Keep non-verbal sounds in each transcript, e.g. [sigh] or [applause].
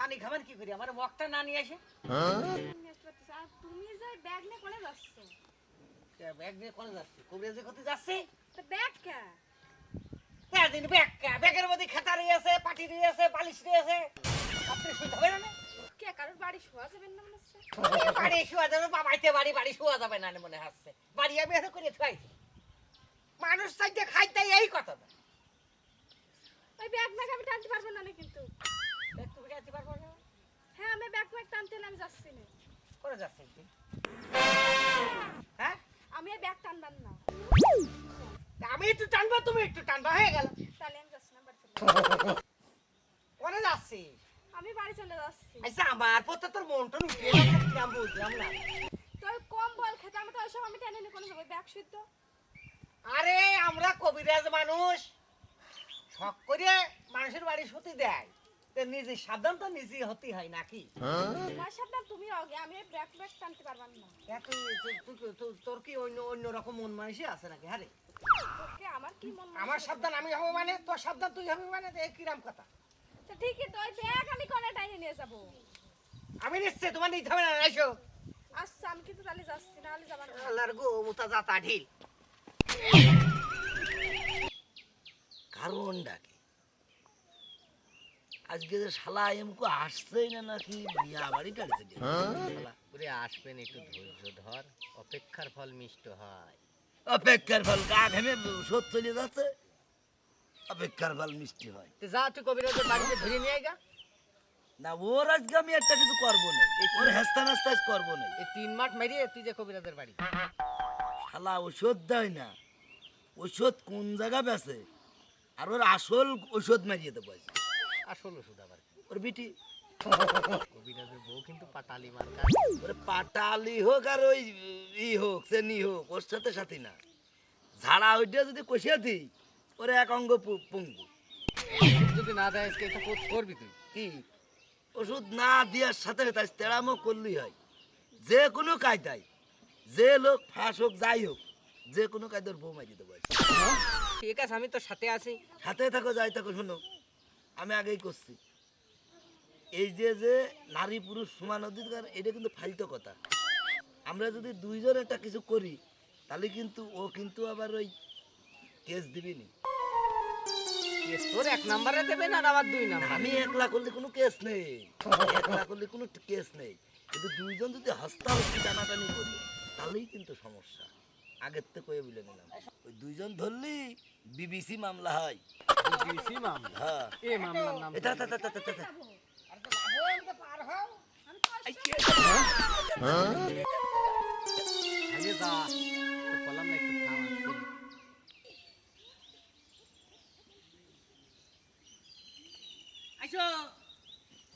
পানি খাবেন কি করি? আমার মগটা না নিয়ে আসে? তুমি যে ব্যাগ নিয়ে কোনে যাচ্ছ? ব্যাগ নিয়ে কোনে যাচ্ছে? কবিরাজের করতে যাচ্ছে ব্যাগ কে। দিন ব্যাগ ব্যাগের মধ্যে খাতা রয়েছে পাটি রয়েছে বালিশ রয়েছে আপনি শুনতে হবে না? কে কারোর বাড়ি শোয়া যাবেন না মনে হচ্ছে বাড়ি শোয়া যাবে, বাবাইতে বাড়ি বাড়ি শোয়া যাবে না মনে হচ্ছে। বাড়ি আমি এত করে থুয়াইছি। মানুষ চাইতে খাইতে এই কথা ওই ব্যাগ ব্যাগ আমি টানতে পারব না কিন্তু? তুমি খাইতে পারব না হ্যাঁ আমি ব্যাগ ব্যাগ টানতে আমি যাচ্ছি না। করে যাচ্ছে কি? হ্যাঁ? আমি ব্যাগ টানবার না। আমি একটু টানবো তুমি একটু টানবা হয়ে গেল। তাহলে আমি যাচ্ছি না বাড়ি চলে যাচ্ছি। আমি বাড়ি চলে যাচ্ছি। আচ্ছা আমার পথে তোর উঠে আমি বুঝলাম না? তোর কম বল খেতে আমি তো ওইসব আমি টেনে কোনো যাব ব্যাগ শুদ্ধ আরে আমরা কবিরাজ মানুষ। শখ করে মানুষের বাড়ি সতী দেয়। নিজে সাবধান তো নিজে হতে হয় নাকি? তোমার সাথে তুমি আগে আমি এই ব্যাগ ব্যাগ টানতে না। তোর কি অন্য অন্য রকম মন মানুষই আছে নাকি? হ্যাঁ আমার কি মন আমার সাবধান আমি হব মানে? তোর সাবধান তুই হবি মানে? তো এ কিরাম কথা? তো ঠিকই তো ব্যাগ আমি কোনে টাইনে নিয়ে যাব। আমি নিশ্চয় তোমার নিতে হবে না এসো। আচ্ছা আমি কিন্তু তাহলে যাচ্ছি নাহলে যাবার না। আল্লাহর গো মুতা যাতা ঢিল কারণটা কি আজকে যে শালা এমকু আসছেই না নাকি? বিয়া শালা। ওরে আসবেন একটু ধৈর্য ধর অপেক্ষার ফল মিষ্ট হয়। অপেক্ষার ফল গা ঘেমে শোধ চলে যাচ্ছে। অপেক্ষার ফল মিষ্টি হয়। তো যা তুই কবিরাজের বাড়িতে ধরে নিয়ে গা। না ওর আজকে আমি একটা কিছু করব না। ওর হেস্তা নাস্তা করব না। এই তিন মাঠ মেরিয়ে তুই যে কবিরাজের বাড়ি। শালা ওষুধ দেয় না। ওষুধ কোন জায়গা বেছে আর ওর আসল ওষুধ মারিয়ে দেবো। আসল ওষুধ আবার ওর বিটি। কবিরাজের বউ কিন্তু পাটালি মার্কা। ওর পাটালি হোক আর ওই ই হোক চেনি হোক ওর সাথে সাথে না। ঝাড়া ওইটা যদি কষিয়ে দিই ওর এক অঙ্গ পঙ্গু। যদি না দেয় আজকে এটা করবি তুই? কি? ওষুধ না দেওয়ার সাথে সাথে আজ তেড়ামো করলেই হয়। যে কোনো কায়দায় যে লোক ফাঁস হোক যাই হোক যে কোনো কায়দার বউ মারি দেবো আজ। ঠিক আছে আমি তোর সাথে আছি। সাথে থাকো যাই থাকো শোনো। আমি আগেই করছি। এই যে যে নারী পুরুষ সমান অধিকার এটা কিন্তু ফালতো কথা। আমরা যদি দুইজন একটা কিছু করি তাহলে কিন্তু ও কিন্তু আবার ওই কেস দিবি নি কেস তোর এক নাম্বারে দেবে না আবার দুই নাম্বার? আমি একলা করলে কোনো কেস নেই। একলা করলে কোনো কেস নেই। কিন্তু দুইজন যদি হস্তা হস্তি টানাটানি করি তাহলেই কিন্তু সমস্যা। আগের থেকে কয়ে বলে নিলাম। ওই দুইজন ধরলি বিবিসি মামলা হয়। বিসি মামলা? হ্যাঁ। এ মামলার নাম এটা তা তা তা তা তা আরে তো তো আসবি আইসো।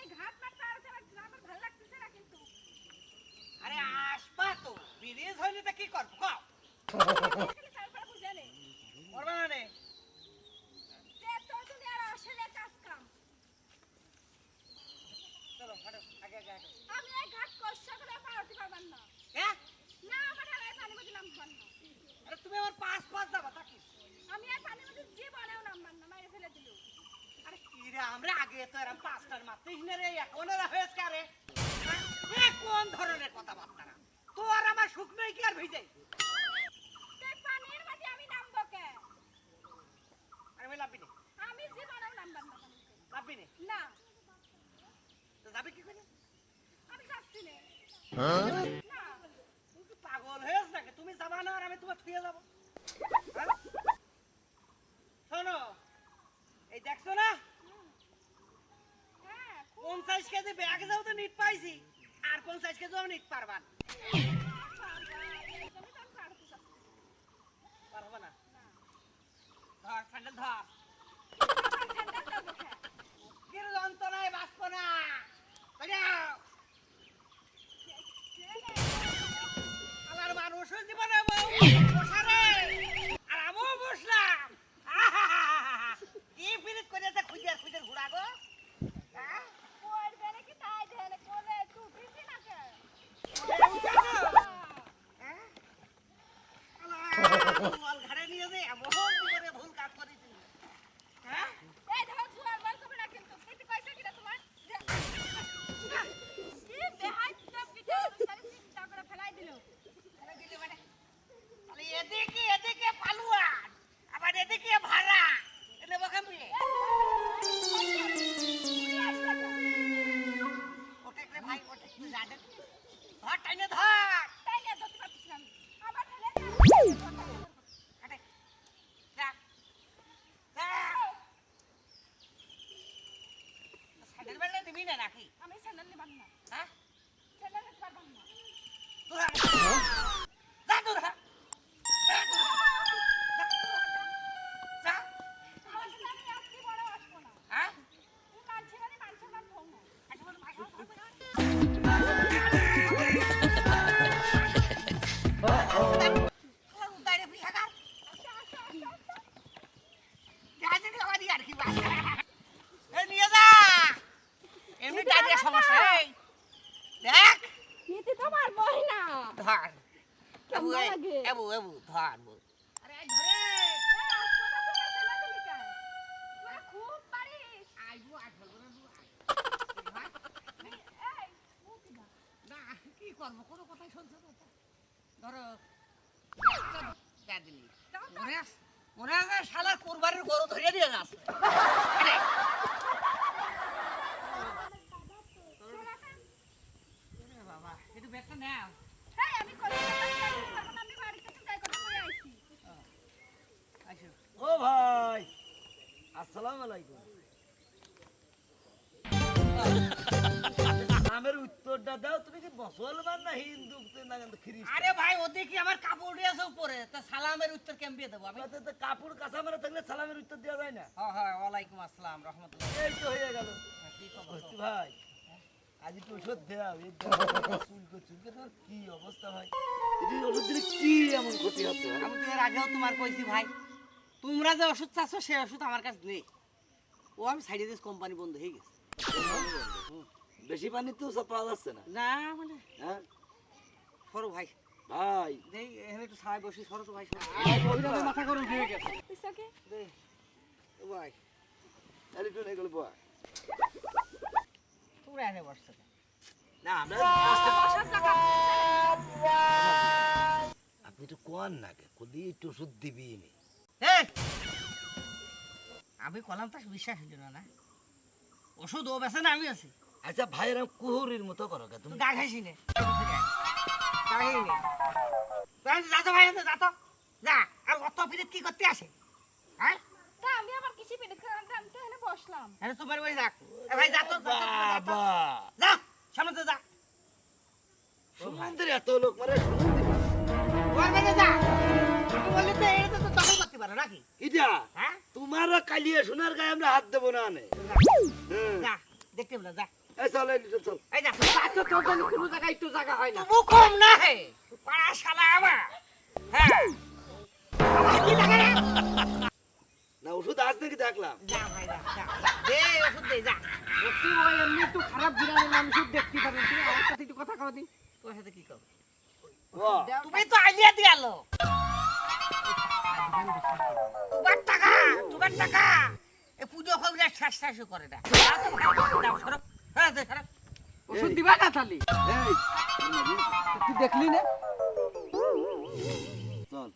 এই ঘাট মাঠ পার আমার আমার ভালো লাগতেছে না কিন্তু। আরে আসবা তো ব্রিজ হইলে তো কি করব কও। আর আর আরে কি আরে রে আমরা আগে তো এরকম পাঁচটার মারতেই না রে এখন এরা আরে? কোন ধরনের কথাবার্তা না তোর আমার শুকনোই কি আর ভিজে তে পানির মধ্যে আমি নামবো কে আরে আমি লাভবি নে আমি জীবনেও নামবার না লাভবি নে? না। তো যাবি কি করে? আমি যাচ্ছি না। না তুমি পাগল হয়েছ নাকি? তুমি যাবা না আর আমি তোমার ছুঁয়ে যাব। হ্যাঁ? শোনো এই দেখছ না? হ্যাঁ পঞ্চাশ কেজি ব্যাগ যাও তো নিট পাইছি আর পঞ্চাশ নিট পারবা তো আমি পার পারবা না? ধর স্যান্ডেল ধর। এমনি সমস্যা নেই দেখ। নিতে না। ধর। ধর বল আরে ধরো। দিলি। মনে আছে? মনে কোরবানির গরু ধরে দিয়ে যাচ্ছে। [laughs] উত্তর কেমন দেবো আমি? তো কাপড় কাঁচা মারা থাকলে সালামের উত্তর দেওয়া যায় না। হ্যাঁ হ্যাঁ ওয়ালাইকুম আসসালাম রহমতুল্লাহ। এই তো হয়ে গেল। কি খবর? বস্তি ভাই আজ একটু ওষুধ দেওয়া চুলকে চুলকে তোমার কি অবস্থা ভাই? ওষুধ দিলে কি এমন ক্ষতি হচ্ছে? আমি তো এর আগেও তোমার কইছি ভাই তোমরা যে ওষুধ চাচ্ছ সে ওষুধ আমার কাছে নেই। ও আমি সাইডে দিস কোম্পানি বন্ধ হয়ে গেছে। বেশি পানি তো সব পাওয়া যাচ্ছে না? না মানে হ্যাঁ? সরো ভাই। ভাই। দেই এখানে একটু ছায় বসি সরো তো ভাই সরো। ভাই, বলবা। ওইটা তো মাথা গরম হয়ে গেছে। বুঝছ কি? দে। ভাই। তাহলে একটু এগুলো বল। তোমরা এনে বসছো না আমরা আপনি একটু কোয়ান না কে কদি একটু ওষুধ দিবি নি। আমি কলাম তার বিশ্বাস হইল না। না ওষুধ ও বেছে না আমি আছি। আচ্ছা ভাইয়েরা কুহুরির মতো করো কে তুমি তুমি গা খাইছি নে। গা খাই নে তাই যা তো ভাই যা তো যা আর অত ফিরে কি করতে আসে? হ্যাঁ? আমি আবার কিছু পেটে খাওয়া আমি তো এখানে বসলাম। আরে তোমার বাড়ি যাক ভাই যা তো যা তো, যা তো, বাবা। যা সামনে তো যা। সমুদ্রে এত লোক সমুদ্রে। ওর বাড়ি যা। তুমি বললে তো এটা তো দখল করতে পারো নাকি? ইটা হ্যাঁ? তোমার কালিয়ে সোনার গায়ে আমরা হাত দেবো না নে হুম। যা দেখতে বলে যা। এই চল এই চল, চল। এই যা তো তোর জন্য কোনো জায়গায় একটু জায়গা হয় না। তবু কম না হে পাড়া শালা আমার হ্যাঁ। আমার কি লাগে রে? না ওষুধ আজ নাকি দেখলাম। যা ভাই যা যা। যা। দে ওষুধ দে যা। সত্যি ওই এমনি একটু খারাপ বিরামের মানুষ দেখতে পারেন তুমি আমার সাথে একটু কথা কও দিন তোর সাথে কি কর তুমি তো আইডিয়া দিয়ে তোমার টাকা তোমার টাকা। এ পুজো কবিরা শেষ শেষ করে না। হ্যাঁ, দে, ওষুধ দিবা না তাহলে? তুই দেখলি না? চল।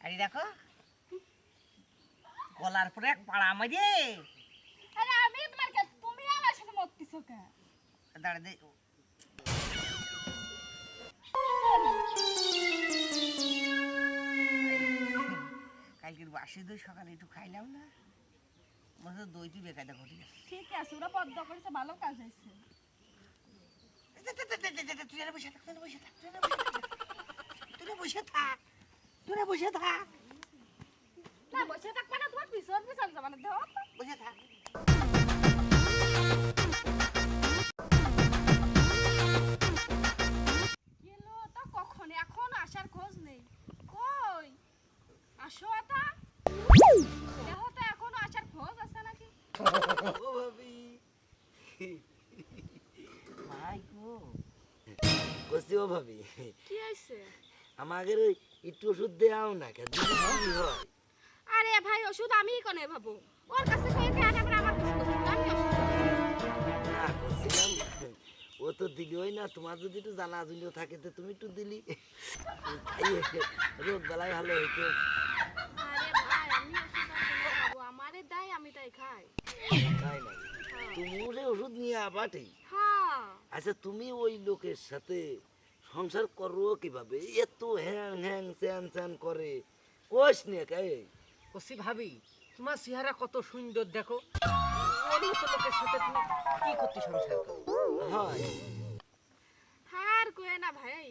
আরে দেখো গলার পরে এক পাড়া মারিয়ে আরে আমি তোমার তুমি আমার সাথে মরতেছো কেন? দাঁড়া কালকের বাসি দই সকালে একটু খাইলাম না। মনে হচ্ছে দই তুই বেকায়দা ঘটে গেছে। ঠিক আছে ওরা পদ্মা করেছে ভালো কাজ হয়েছে। তুই এখানে বসে থাক তুই এখানে বসে থাক তুই বসে থাক। তুই বসে থাক তুই বসে থাক। না বসে থাকবে তোমার পিছন পিছন যাবে না দেওয়া বসে থাক। কখন? এখন আসার খোঁজ নেই। আসো তো এখনও আসার খোঁজ আছে নাকি? ও ভাবি ভাই গো। কষি ও ভাবি কি হয়েছে আমাদের একটু ওষুধ দেওয়াও না কে হয়। আরে ভাই ওষুধ আমিই কোনে ভাবো? ওর কাছে কয়ে কে আগে আমার কাছে ওষুধ আমি ওষুধ না ও তো দিলই না তোমার যদি একটু জানা জুলিও থাকে তো তুমি একটু দিলি। রোগ বেলায় ভালো হইতো আরে ভাই আমি ওষুধ আর কোনে খাব খাই। তাই না তুমিও ওষুধ নিয়ে আবাটি। হ্যাঁ। আচ্ছা তুমি ওই লোকের সাথে সংসার করো কীভাবে? এত হ্যাং হ্যাং চ্যান চ্যান করে। কোষ নিয়ে কে? কসি ভাবি তোমার চেহারা কত সুন্দর দেখো। মতো লোকের সাথে তুমি কি করতে সংসার করো? হয়। হার কয়ে না ভাই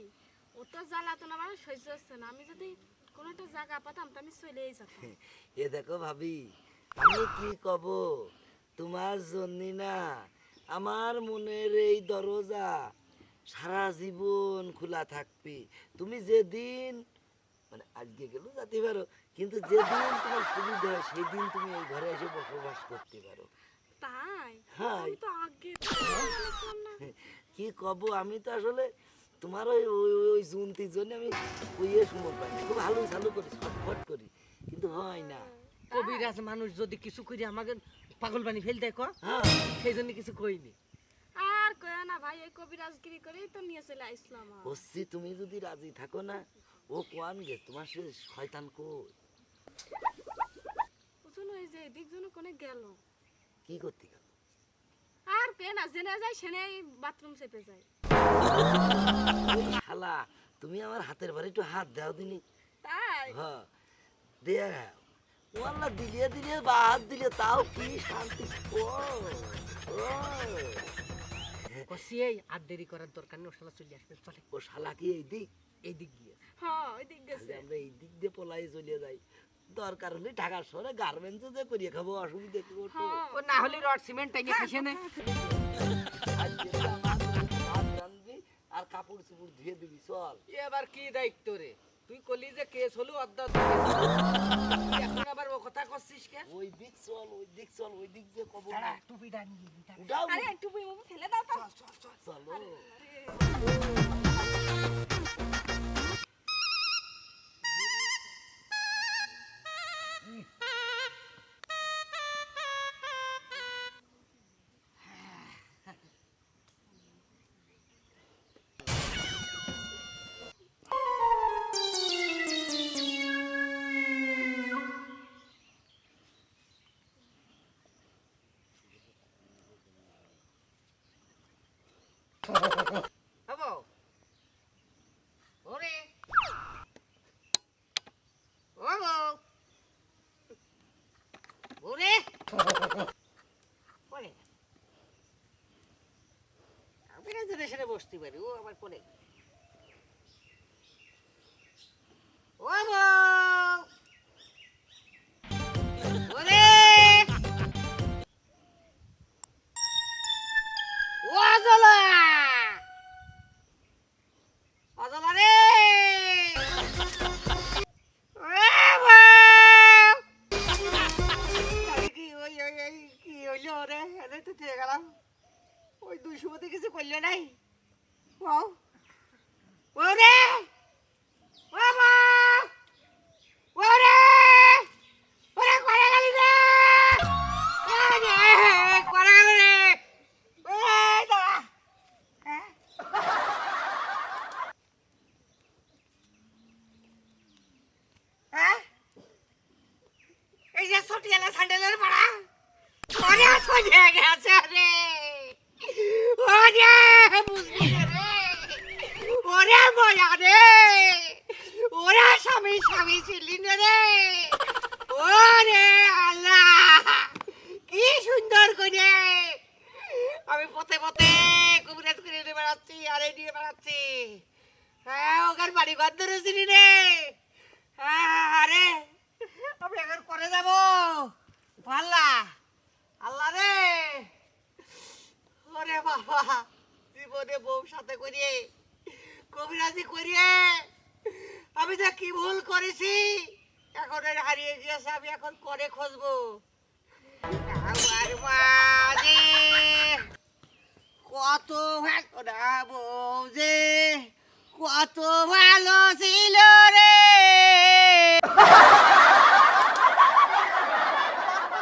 ও তো জ্বালাতন আমার সহ্য হচ্ছে না। আমি যদি কোনো একটা জায়গা পাতাম তো আমি চলেই যেতাম। এ দেখো ভাবি আমি কি কব? তোমার জন্য না আমার মনের এই দরজা সারা জীবন খোলা থাকবে। তুমি যেদিন মানে আজকে গেলেও যেতে পারো কিন্তু যেদিন তোমার সুবিধা হয় সেদিন তুমি এই ঘরে এসে বসবাস করতে পারো। তাই? হ্যাঁ। [laughs] কি কব? আমি তো আসলে তোমার ওই ওই ওই- ওই জুনতির জন্য আমি ওইয়ে সময় পাই খুব হালু চালু করি ছটফট করি। কিন্তু হয় না। কবিরাজ মানুষ যদি কিছু করে আমাকে পাগল বানি ফেল দেয় ক? হ্যাঁ। সেই জন্য কিছু কইনি। আর কয়া না ভাই এই কবিরাজগিরি করেই তো নিয়ে চলে আসলাম। বসছি তুমি যদি রাজি থাকো না ও কোয়ান গে তোমার সে শয়তান কই? বুঝুন ওই যে এদিক জন কোনে গেল। কি করতে গেল? আর কে না জেনে যায় সেনে বাথরুম চেপে যায়। শালা তুমি আমার হাতের বাড়ি একটু হাত দাও দিনি। তাই? হ্যাঁ। দেয়া ওয়াল্লা দিলে দিলে বা হাত দিলে তাও কি শান্তি? ও এই আর দেরি করার দরকার নেই ও শালা চলে আসবে চলে। ও শালা কি এই দিক? এই দিক গিয়ে। হ্যাঁ ওই দিক গেছে। আমরা এই দিক দিয়ে পলাই চলে যাই। দরকার হলে ঢাকার শহরে গার্মেন্টসে যে করিয়ে খাব অসুবিধা কি করতো হ্যাঁ। ও না হলে রড সিমেন্ট টাইনে খাইছে না। আজকে তো আমার আর কাপড় চুপড় ধুয়ে দিবি চল। এবার কি দায়িত্ব রে? তুই কলি যে কেস হলো অর্ধ এখন আবার ও কথা করছিস কে? ওই দিক চল ওই দিক চল ওই দিক যে কবর। দাঁড়া টুপিটা নিয়ে উঠাও। আরে একটু বই ফেলে দাও তো। চলো হব বসতে পারি ও আমার পরে। ওই দুই সুমতি কিছু করলে নাই। বাউ ও রে বাবা জীবনে বউ সাথে করিয়ে, কবিরাজি করিয়ে আমি যা কি ভুল করেছি? এখন হারিয়ে গিয়েছে, আমি এখন করে খুঁজবো কত ভালো যে, কত ভালো ছিল রে।